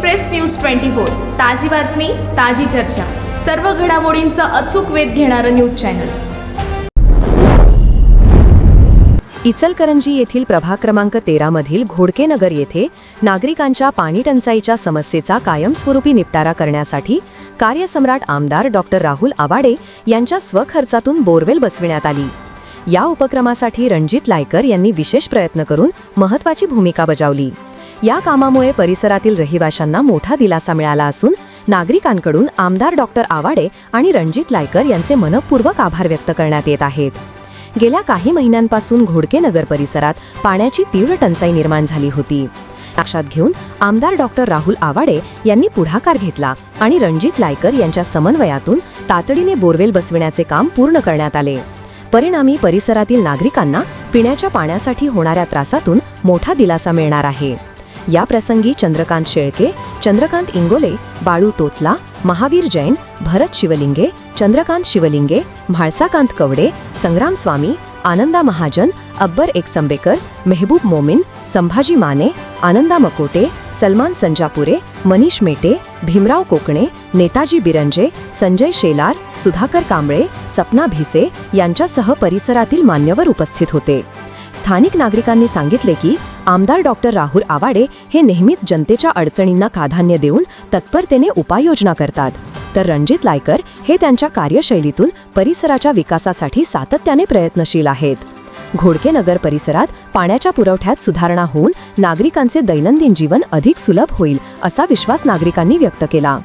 Express news twenty four ताजी बातमी ताजी चर्चा. सर्व घडामोडींचा अचूक वेध घेणारं न्यूज चॅनल. इचलकरंजी येथील प्रभाग क्रमांक तेरामधील घोडकेनगर येथे नागरिकांच्या पाणी टंचाईच्या समस्येचा कायमस्वरूपी निपटारा करण्यासाठी कार्यसम्राट आमदार डॉक्टर राहुल आवाडे यांच्या स्वखर्चातून बोरवेल बसविण्यात आली. या उपक्रमासाठी रणजित लायकर यांनी विशेष प्रयत्न करून महत्वाची भूमिका बजावली. या कामामुळे परिसरातील रहिवाशांना मोठा दिलासा मिळाला असून नागरिकांकडून आमदार डॉक्टर आवाडे आणि रणजित लायकर यांचे मनपूर्वक आभार व्यक्त करण्यात येत आहेत. गेल्या काही महिन्यांपासून घोडके नगर परिसरात पाण्याची तीव्र टंचाई निर्माण झाली होती. लक्षात घेऊन आमदार डॉक्टर राहुल आवाडे यांनी पुढाकार घेतला आणि रणजित लायकर यांच्या समन्वयातून तातडीने बोरवेल बसविण्याचे काम पूर्ण करण्यात आले. परिणामी परिसरातील नागरिकांना पिण्याच्या पाण्यासाठी होणाऱ्या त्रासातून मोठा दिलासा मिळणार आहे. या प्रसंगी चंद्रकांत शेळके चंद्रकांत इंगोले बाळू तोतला महावीर जैन भरत शिवलिंगे चंद्रकांत शिवलिंगे म्हाळसाकांत कवडे संग्राम स्वामी आनंदा महाजन अब्बर एकसंबेकर मेहबूब मोमीन संभाजी माने आनंदा मकोटे सलमान संजापुरे मनीष मेटे भीमराव कोकणे नेताजी बिरंजे संजय शेलार सुधाकर कांबळे सपना भिसे यांच्यासह परिसरातील मान्यवर उपस्थित होते. स्थानिक नागरिकांनी सांगितले की आमदार डॉक्टर राहुल आवाडे हे नेहमीच जनतेच्या अडचणींना प्राधान्य देऊन तत्परतेने उपाययोजना करतात. तर रणजित लायकर हे त्यांच्या कार्यशैलीतून परिसराच्या विकासासाठी सातत्याने प्रयत्नशील आहेत. घोडके नगर परिसरात पाण्याच्या पुरवठ्यात सुधारणा होऊन नागरिकांचे दैनंदिन जीवन अधिक सुलभ होईल असा विश्वास नागरिकांनी व्यक्त केला.